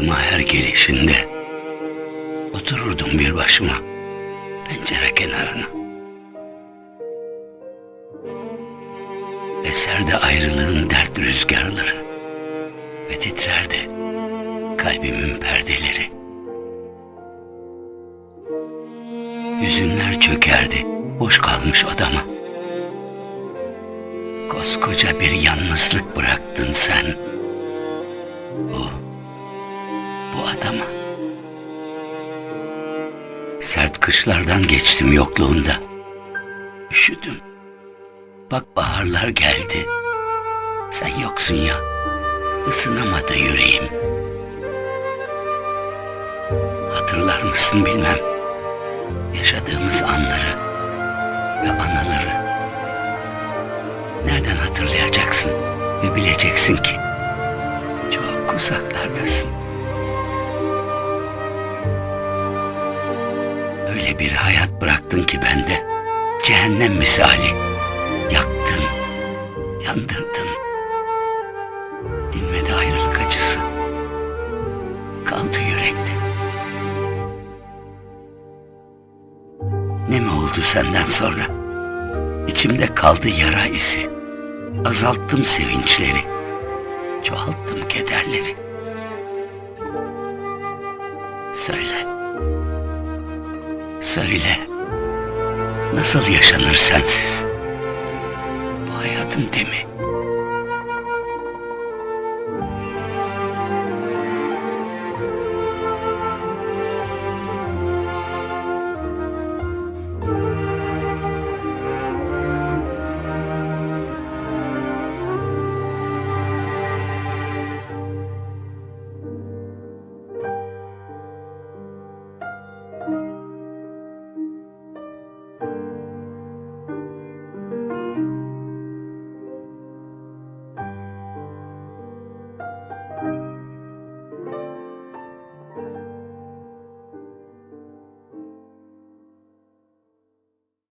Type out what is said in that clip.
Aklıma her gelişinde otururdum bir başıma pencere kenarına. Eserdi ayrılığın dert rüzgarları ve titrerdi kalbimin perdeleri. Hüzünler çökerdi boş kalmış odama. Koskoca bir yalnızlık bıraktın sen. bu adama. Sert kışlardan geçtim yokluğunda. Üşüdüm. Bak baharlar geldi. Sen yoksun ya. Isınamadı yüreğim. Hatırlar mısın bilmem. Yaşadığımız anları ve anıları. Nereden hatırlayacaksın ve bileceksin ki çok uzaklardasın. Bir hayat bıraktın ki bende cehennem misali. Yaktın, yandırdın. Dinmedi ayrılık acısı. Kaldı yürekte. Ne mi oldu senden sonra? İçimde kaldı yara izi. Azalttım sevinçleri. Çoğalttım kederleri. Söyle. Söyle. Nasıl yaşanır sensiz? Bu hayatın demi